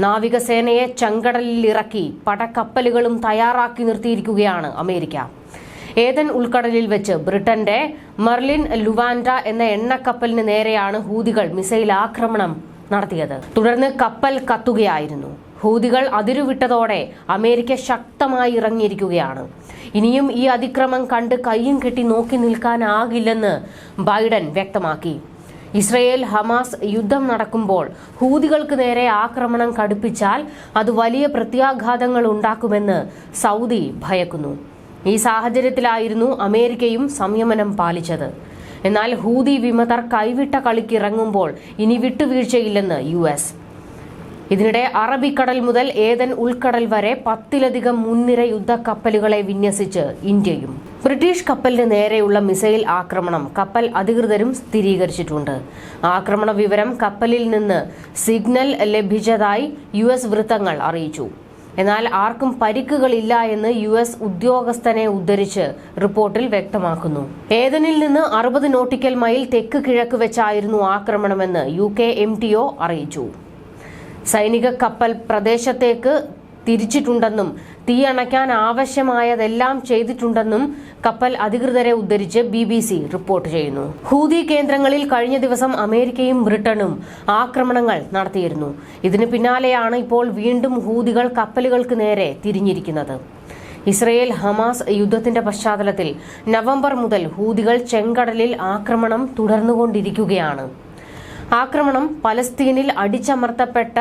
നാവികസേനയെ ചങ്കടലിൽ ഇറക്കി പടക്കപ്പലുകളും തയ്യാറാക്കി നിർത്തിയിരിക്കുകയാണ് അമേരിക്ക. ഏതൻ ഉൾക്കടലിൽ വെച്ച് ബ്രിട്ടന്റെ മെർലിൻ ലുവാൻഡ എന്ന എണ്ണക്കപ്പലിന് നേരെയാണ് ഹൂതികൾ മിസൈൽ ആക്രമണം നടത്തിയത്. തുടർന്ന് കപ്പൽ കത്തുകയായിരുന്നു. ഹൂതികൾ അതിരുവിട്ടതോടെ അമേരിക്ക ശക്തമായി ഇറങ്ങിയിരിക്കുകയാണ്. ഇനിയും ഈ അതിക്രമം കണ്ട് കയ്യും കെട്ടി നോക്കി നിൽക്കാനാകില്ലെന്ന് ബൈഡൻ വ്യക്തമാക്കി. ഇസ്രയേൽ ഹമാസ് യുദ്ധം നടക്കുമ്പോൾ ഹൂതികൾക്ക് നേരെ ആക്രമണം കടുപ്പിച്ചാൽ അത് വലിയ പ്രത്യാഘാതങ്ങൾ ഉണ്ടാക്കുമെന്ന് സൗദി ഭയക്കുന്നു. ഈ സാഹചര്യത്തിലായിരുന്നു അമേരിക്കയും സംയമനം പാലിച്ചത്. എന്നാൽ ഹൂതി വിമതർ കൈവിട്ട കളിക്കിറങ്ങുമ്പോൾ ഇനി വിട്ടുവീഴ്ചയില്ലെന്ന് യു എസ്. ഇതിനിടെ അറബിക്കടൽ മുതൽ ഏതൻ ഉൾക്കടൽ വരെ പത്തിലധികം മുൻനിര യുദ്ധക്കപ്പലുകളെ വിന്യസിച്ച് ഇന്ത്യയും. ബ്രിട്ടീഷ് കപ്പലിന് നേരെയുള്ള മിസൈൽ ആക്രമണം കപ്പൽ അധികൃതരും സ്ഥിരീകരിച്ചിട്ടുണ്ട്. ആക്രമണ വിവരം കപ്പലിൽ നിന്ന് സിഗ്നൽ ലഭിച്ചതായി യു എസ് വൃത്തങ്ങൾ അറിയിച്ചു. എന്നാൽ ആർക്കും പരിക്കുകളില്ല എന്ന് യു എസ് ഉദ്യോഗസ്ഥനെ ഉദ്ധരിച്ച് റിപ്പോർട്ടിൽ വ്യക്തമാക്കുന്നു. ഏതനിൽ നിന്ന് അറുപത് നോട്ടിക്കൽ മൈൽ തെക്ക് കിഴക്ക് വെച്ചായിരുന്നു ആക്രമണമെന്ന് U K M T O അറിയിച്ചു. സൈനിക കപ്പൽ പ്രദേശത്തേക്ക് തിരിച്ചിട്ടുണ്ടെന്നും തീ അണയ്ക്കാൻ ആവശ്യമായതെല്ലാം ചെയ്തിട്ടുണ്ടെന്നും കപ്പൽ അധികൃതരെ ഉദ്ധരിച്ച് ബി ബി സി റിപ്പോർട്ട് ചെയ്യുന്നു. ഹൂതി കേന്ദ്രങ്ങളിൽ കഴിഞ്ഞ ദിവസം അമേരിക്കയും ബ്രിട്ടനും ആക്രമണങ്ങൾ നടത്തിയിരുന്നു. ഇതിന് പിന്നാലെയാണ് ഇപ്പോൾ വീണ്ടും ഹൂതികൾ കപ്പലുകൾക്ക് നേരെ തിരിഞ്ഞിരിക്കുന്നത്. ഇസ്രയേൽ ഹമാസ് യുദ്ധത്തിന്റെ പശ്ചാത്തലത്തിൽ നവംബർ മുതൽ ഹൂതികൾ ചെങ്കടലിൽ ആക്രമണം തുടർന്നുകൊണ്ടിരിക്കുകയാണ്. ആക്രമണം പലസ്തീനിൽ അടിച്ചമർത്തപ്പെട്ട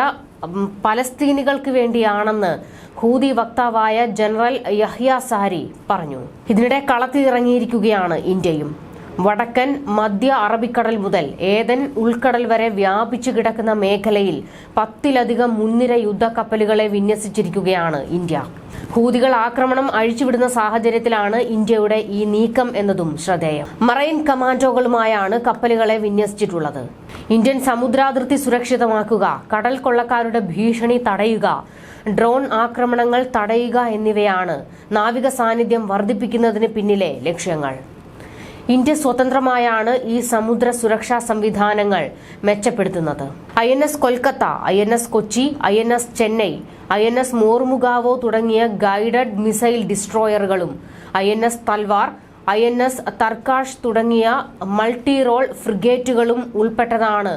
പലസ്തീനികൾക്ക് വേണ്ടിയാണെന്ന് ഹൂതി വക്താവായ ജനറൽ യഹ്യ സാരി പറഞ്ഞു. ഇതിനിടെ കളത്തിലിറങ്ങിയിരിക്കുകയാണ് ഇന്ത്യയും. വടക്കൻ മധ്യ അറബിക്കടൽ മുതൽ ഏതൻ ഉൾക്കടൽ വരെ വ്യാപിച്ചു കിടക്കുന്ന മേഖലയിൽ പത്തിലധികം മുൻനിര യുദ്ധക്കപ്പലുകളെ വിന്യസിച്ചിരിക്കുകയാണ് ഇന്ത്യ. ഹൂതികൾ ആക്രമണം അഴിച്ചുവിടുന്ന സാഹചര്യത്തിലാണ് ഇന്ത്യയുടെ ഈ നീക്കം എന്നതും ശ്രദ്ധേയം. മറൈൻ കമാൻഡോകളുമായാണ് കപ്പലുകളെ വിന്യസിച്ചിട്ടുള്ളത്. ഇന്ത്യൻ സമുദ്രാതിർത്തി സുരക്ഷിതമാക്കുക കടൽ കൊള്ളക്കാരുടെ ഭീഷണി തടയുക ഡ്രോൺ ആക്രമണങ്ങൾ തടയുക എന്നിവയാണ് നാവിക സാന്നിധ്യം വർദ്ധിപ്പിക്കുന്നതിന് പിന്നിലെ ലക്ഷ്യങ്ങൾ. ഇന്ത്യ സ്വതന്ത്രമായാണ് ഈ സമുദ്ര സുരക്ഷാ സംവിധാനങ്ങൾ മെച്ചപ്പെടുത്തുന്നത്. I N S Kolkata I N S Kochi I N S Chennai I N S Mormugao തുടങ്ങിയ guided missile ഡിസ്ട്രോയറുകളും I N S Talwar I N S Tarkash തുടങ്ങിയ മൾട്ടി റോൾ ഫ്രിഗേറ്റുകളും ഉൾപ്പെട്ടതാണ്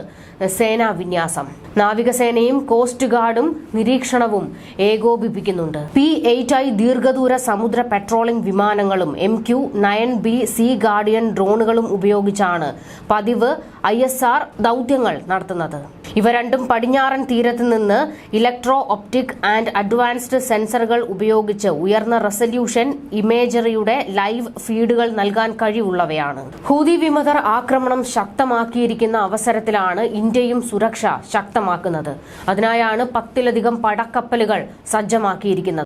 സേനാ വിന്യാസം. നാവികസേനയും കോസ്റ്റ് ഗാർഡും നിരീക്ഷണവും ഏകോപിപ്പിക്കുന്നുണ്ട്. പി എയ്റ്റ് ഐ ദീർഘദൂര സമുദ്ര patrolling വിമാനങ്ങളും M Q nine B sea guardian ഡ്രോണുകളും ഉപയോഗിച്ചാണ് പതിവ് ഐ ദൗത്യങ്ങൾ നടത്തുന്നത്. ഇവ രണ്ടും പടിഞ്ഞാറൻ തീരത്ത് നിന്ന് ഇലക്ട്രോ ഒപ്റ്റിക് ആൻഡ് അഡ്വാൻസ്ഡ് സെൻസറുകൾ ഉപയോഗിച്ച് ഉയർന്ന റെസല്യൂഷൻ ഇമേജറിയുടെ ലൈവ് ഫീഡുകൾ നൽകാൻ കഴിവുള്ളവയാണ്. ഹൂതി വിമതർ ആക്രമണം ശക്തമാക്കിയിരിക്കുന്ന അവസരത്തിലാണ് ഇന്ത്യയും സുരക്ഷ ശക്തമാക്കുന്നത്. അതിനായാണ് പത്തിലധികം പടക്കപ്പലുകൾ സജ്ജമാക്കിയിരിക്കുന്നത്.